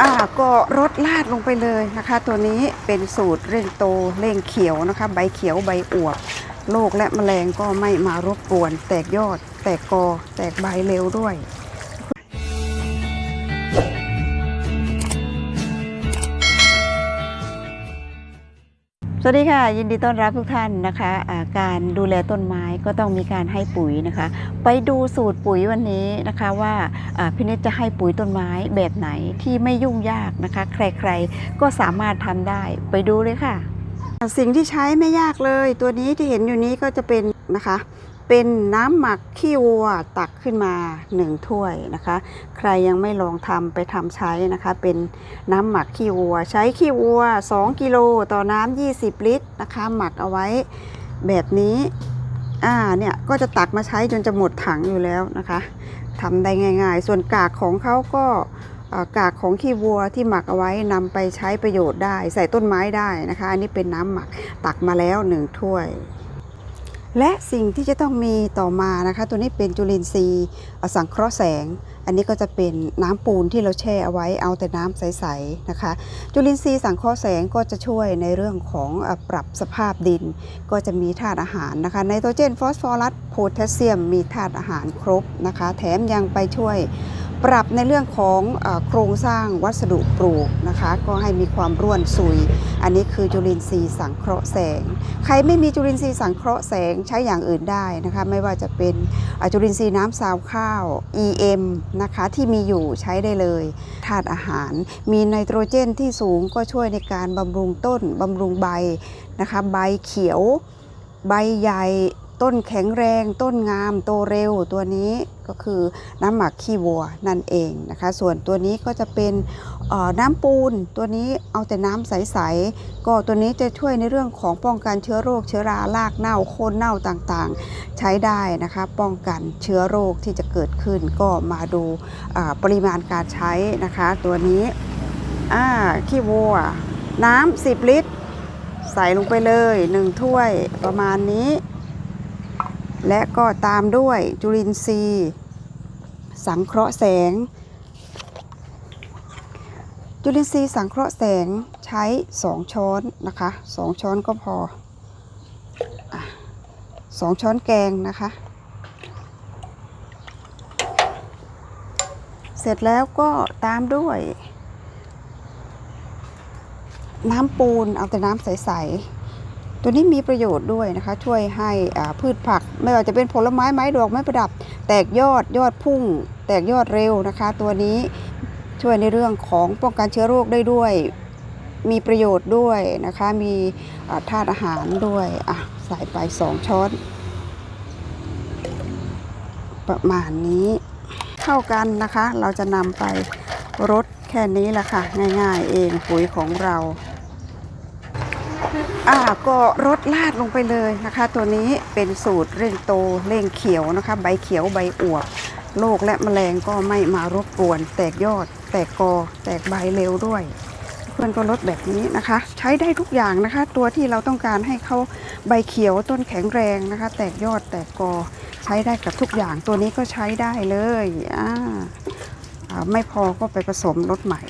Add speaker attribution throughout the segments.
Speaker 1: อ่าก็รดลาดลงไปเลยนะคะ ตัวนี้เป็นสูตรเร่งโตเร่งเขียวนะคะ ใบเขียวใบอวบโรคและแมลงก็ไม่มารบกวน แตกยอด แตกกอ แตกใบเร็วด้วย วัสดีค่ะ ยินดีต้อนรับทุกท่านนะคะะการดูแลต้นไม้ก็ต้องมีการให้ปุ๋ยนะคะ ไปดูสูตรปุ๋ยวันนี้นะคะว่าพี่นิดจะให้ปุ๋ยต้นไม้แบบไหนที่ไม่ยุ่งยากนะคะ ใครๆก็สามารถทำได้ไปดูเลยค่ะ สิ่งที่ใช้ไม่ยากเลย ตัวนี้ที่เห็นอยู่นี้ก็จะเป็นนะคะ เป็นน้ำหมักขี้วัวตักขึ้นมา 1 ถ้วยนะคะ ใครยังไม่ลองทำไปทำใช้นะคะ เป็นน้ำหมักขี้วัว ใช้ขี้วัว 2 กิโลต่อน้ำ20 ลิตรนะคะ หมักเอาไว้แบบนี้อ่าเนี่ยก็จะตักมาใช้จนจะหมดถังอยู่แล้วนะคะทำได้ง่าย ๆ ส่วนกากของเขาก็กากของขี้วัวที่หมักเอาไว้นำไปใช้ประโยชน์ได้ ใส่ต้นไม้ได้นะคะ อันนี้เป็นน้ำหมักตักมาแล้ว1ถ้วย และสิ่งที่จะต้องมีต่อมานะคะ ตัวนี้เป็นจุลินทรีย์สังเคราะห์แสง อันนี้ก็จะเป็นน้ำปูนที่เราแช่เอาไว้เอาแต่น้ำใสๆนะคะ จุลินทรีย์สังเคราะห์แสงก็จะช่วยในเรื่องของปรับสภาพดิน ก็จะมีธาตุอาหารนะคะไนโตรเจนฟอสฟอรัสโพแทสเซียมมีธาตุอาหารครบนะคะ แถมยังไปช่วย ปรับในเรื่องของอโครงสร้างวัสดุปลูกนะคะ ก็ให้มีความร่วนซุย อันนี้คือจุลินทรีย์สังเคราะห์แสง ใครไม่มีจุลินทรีย์สังเคราะห์แสงใช้อย่างอื่นได้นะคะ ไม่ว่าจะเป็นจุลินทรีย์น้ำซาวข้าว EM นะคะที่มีอยู่ใช้ได้เลยธาตุอาหาร มีไนโตรเจนที่สูงก็ช่วยในการบำรุงต้นบำรุงใบนะคะ ใบเขียว ใบใหญ่ ต้นแข็งแรง ต้นงาม โตเร็วตัวนี้ก็คือน้ำหมักขี้วัวนั่นเองนะคะ ส่วนตัวนี้ก็จะเป็นน้ำปูนตัวนี้เอาแต่น้ำใสๆก็ตัวนี้จะช่วยในเรื่องของป้องกันเชื้อโรค เชื้อรารากเน่าโคนเน่าต่างๆ ใช้ได้นะคะ ป้องกันเชื้อโรคที่จะเกิดขึ้น ก็มาดูปริมาณการใช้นะคะ ตัวนี้ขี้วัว น้ำ10 ลิตร ใส่ลงไปเลย 1 ถ้วยประมาณนี้ และก็ตามด้วยจุลินทรีย์ สังเคราะห์แสง จุลินทรีย์สังเคราะห์แสงใช้ 2 ช้อนนะคะ2ช้อนก็พอสองช้อนแกงนะคะ เสร็จแล้วก็ตามด้วย น้ำปูนเอาแต่น้ำใสๆ ตัวนี้มีประโยชน์ด้วยนะคะ ช่วยให้พืชผัก ไม่ว่าจะเป็นผลไม้ไม้ดอกไม้ประดับ แตกยอดยอดพุ่ง แตกยอดเร็วนะคะ ตัวนี้ช่วยในเรื่องของป้องกันเชื้อโรคได้ด้วย มีประโยชน์ด้วยนะคะ มีธาตุอาหารด้วยอะใส่ไปสองช้อน ประมาณนี้เข้ากันนะคะ เราจะนำไปรดแค่นี้แหละค่ะ ง่ายๆเองปุ๋ยของเรา อ่าก็รดลาดลงไปเลยนะคะ ตัวนี้เป็นสูตรเร่งโตเร่งเขียวนะคะ ใบเขียวใบอวบโรคและแมลงก็ไม่มารบกวน แตกยอด แตกกอ แตกใบเร็วด้วย เพื่อนก็ลดแบบนี้นะคะ ใช้ได้ทุกอย่างนะคะ ตัวที่เราต้องการให้เขาใบเขียวต้นแข็งแรงนะคะ แตกยอดแตกกอ ใช้ได้กับทุกอย่างตัวนี้ก็ใช้ได้เลยอ่าไม่พอก็ไปผสมรสใหม่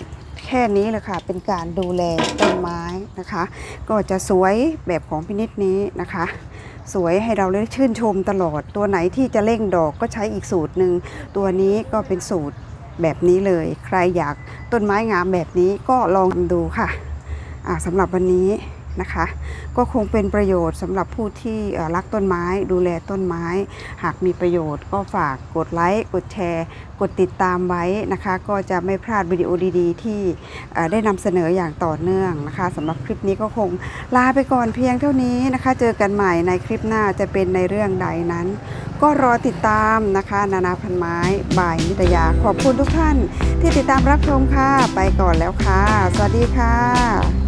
Speaker 1: แค่นี้เลยค่ะ เป็นการดูแลต้นไม้นะคะ ก็จะสวยแบบของพินิษนี้นะคะสวยให้เราได้ชื่นชมตลอด ตัวไหนที่จะเร่งดอกก็ใช้อีกสูตรหนึ่ง ตัวนี้ก็เป็นสูตรแบบนี้เลย ใครอยากต้นไม้งามแบบนี้ก็ลองดูค่ะะสำหรับวันนี้ นะคะ ก็คงเป็นประโยชน์สำหรับผู้ที่รักต้นไม้ ดูแลต้นไม้ หากมีประโยชน์ก็ฝากกดไลค์กดแชร์ กดติดตามไว้นะคะ ก็จะไม่พลาดวิดีโอดีๆ ที่ได้นำเสนออย่างต่อเนื่องนะคะสำหรับคลิปนี้ก็คงลาไปก่อนเพียงเท่านี้นะคะ เจอกันใหม่ในคลิปหน้าจะเป็นในเรื่องใดนั้น ก็รอติดตามนะคะ นานาพันไม้บายนิตยาขอบคุณทุกท่าน ที่ติดตามรับชมค่ะ ไปก่อนแล้วค่ะ สวัสดีค่ะ